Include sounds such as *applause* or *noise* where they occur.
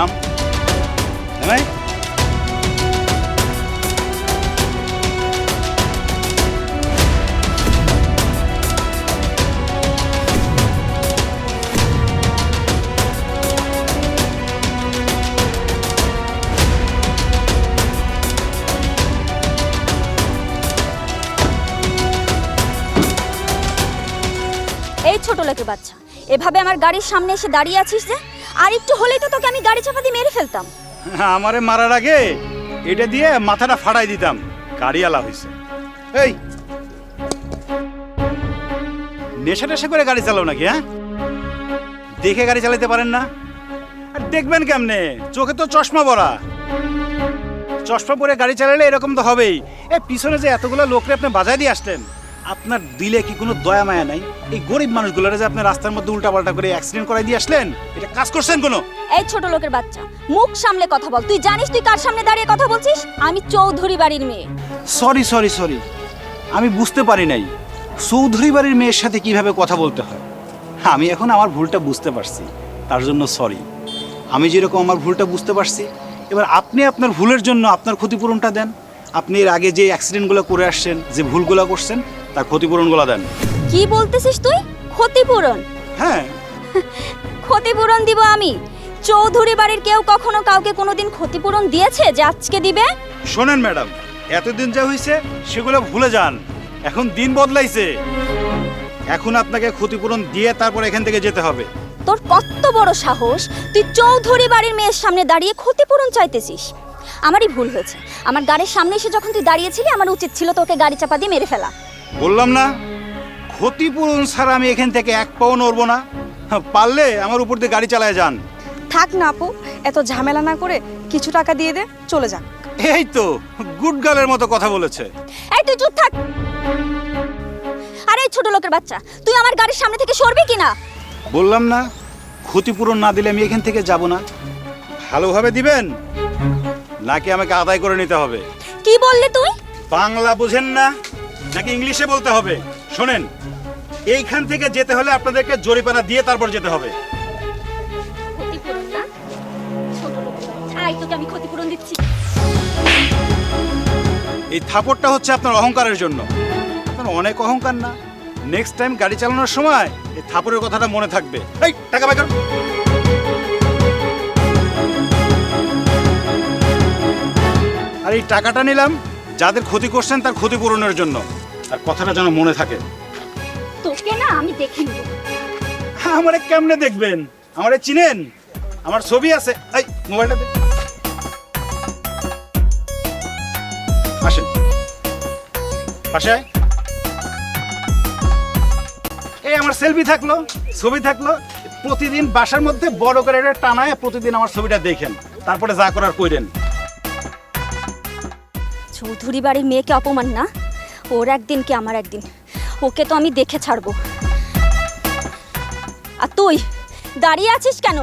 থাম জামাই এই ছোট লোকের বাচ্চা এভাবে আমার গাড়ির সামনে এসে দাঁড়িয়ে আছিস যে? আর একটু হলেই তো তোকে আমি গাড়ি চাপা দিয়ে মেরে ফেলতাম। *laughs* আমারে মারার আগে এটা দিয়ে মাথাটা ফাড়াই দিতাম। গাড়িওয়ালা হয়েছে এই! নেশা টেশা করে গাড়ি চালাও নাকি হ্যাঁ? দেখে গাড়ি চালাতে পারেন না? আর দেখবেন কেমনে? চোখে তো চশমা পরা। চশমা পরে গাড়ি চালালে এরকম তো হবেই। এ, পিছনে যে এতগুলো লোকরে আপনি বাজায় দিয়ে আসলেন। আপনার দিলে কি কোনো দয়া মায়া নাই? এই গরিব মানুষগুলোরে যে আপনি রাস্তার মধ্যে উল্টাপাল্টা করে অ্যাক্সিডেন্ট করাই দিয়ে আসলেন এটা কাজ করছেন কোনো? এই ছোট লোকের বাচ্চা মুখ সামলে কথা বল। তুই জানিস তুই কার সামনে দাঁড়িয়ে কথা বলছিস? আমি চৌধুরী বাড়ির মেয়ে। সরি সরি সরি আমি বুঝতে পারি নাই। চৌধুরী বাড়ির মেয়ের সাথে কীভাবে কথা বলতে হয়? আমি এখন আমার ভুলটা বুঝতে পারছি। তার জন্য সরি আমি যেরকম আমার ভুলটা বুঝতে পারছি এবার আপনি আপনার ভুলের জন্য আপনার ক্ষতিপূরণটা দেন। আপনি এর আগে যে অ্যাক্সিডেন্টগুলো করে আসছেন যে ভুলগুলো করছেন তার ক্ষতিপূরণগুলো দেন। কি বলতেছিস তুই? ক্ষতিপূরণ? হ্যাঁ। *laughs* ক্ষতিপূরণ দিব আমি। চৌধুরী বাড়ির কেউ কখনো কাউকে কোনোদিন ক্ষতিপূরণ দিয়েছে যে আজকে দিবে? শোনেন ম্যাডাম এতদিন যা হয়েছে সেগুলো ভুলে যান। এখন দিন বদলাইছে। এখন আপনাকে ক্ষতিপূরণ দিয়ে তারপর এখান থেকে যেতে হবে। তোর কত বড় সাহস? তুই চৌধুরী বাড়ির মেয়ের সামনে দাঁড়িয়ে ক্ষতিপূরণ চাইতেছিস। আমারই ভুল হয়েছে। আমার গাড়ির সামনে এসে যখন তুই দাঁড়িয়েছিলি আমার উচিত ছিল তোকে গাড়ি চাপা দিয়ে মেরে ফেলা। বললাম না? ক্ষতিপূরণ ছাড়া আমি এখান থেকে এক পাও নড়বো না। পারলে আমার উপর দিয়ে গাড়ি চালায় যান। থাক না আপু এত ঝামেলা না করে কিছু টাকা দিয়ে দে চলে যান। এই তো গুড গার্লের মতো কথা বলেছে। এই তুই চুপ থাক। আরে ছোট লোকের বাচ্চা তুই আমার গাড়ির সামনে থেকে সরবি কিনা? বললাম না ক্ষতিপূরণ না দিলে আমি এখান থেকে যাব না। ভালোভাবে দিবেন? নাকি আমাকে আদায় করে নিতে হবে? কি বললি তুই? বাংলা বুঝেন না। নাকি ইংলিশে বলতে হবে। শোনেন এইখান থেকে যেতে হলে আপনাদেরকে জরিপানা দিয়ে তারপর যেতে হবে। ক্ষতিপূরণ না? ছোট লোকের আয় তোকে আমি ক্ষতিপূরণ দিচ্ছি। এই থাপড়টা হচ্ছে আপনার অহংকারের জন্য। আপনার অনেক অহংকার না? নেক্সট টাইম গাড়ি চালানোর সময় এই থাপড়ের কথাটা মনে থাকবে। এই টাকা বাই করো। আর এই টাকাটা নিলাম যাদের ক্ষতি করছেন তার ক্ষতিপূরণের জন্য। আর কথাটা যেন মনে থাকে। তোকে না আমি দেখে নেব। আমারে কেমনে দেখবেন? আমারে চিনেন? আমার ছবি আছে। এই মোবাইলটা দে। আসেন। পাশে এই আমার সেলফি থাকল ছবি থাকল। প্রতিদিন বাসার মধ্যে বড় করে এটা টানায় প্রতিদিন আমার ছবিটা দেখেন। তারপরে যা করার কইরেন। চৌধুরী বাড়ির মেয়েকে অপমান না? ওর একদিন কি আমার একদিন? ওকে তো আমি দেখে ছাড়বো। আর তুই, দাঁড়িয়ে আছিস কেন?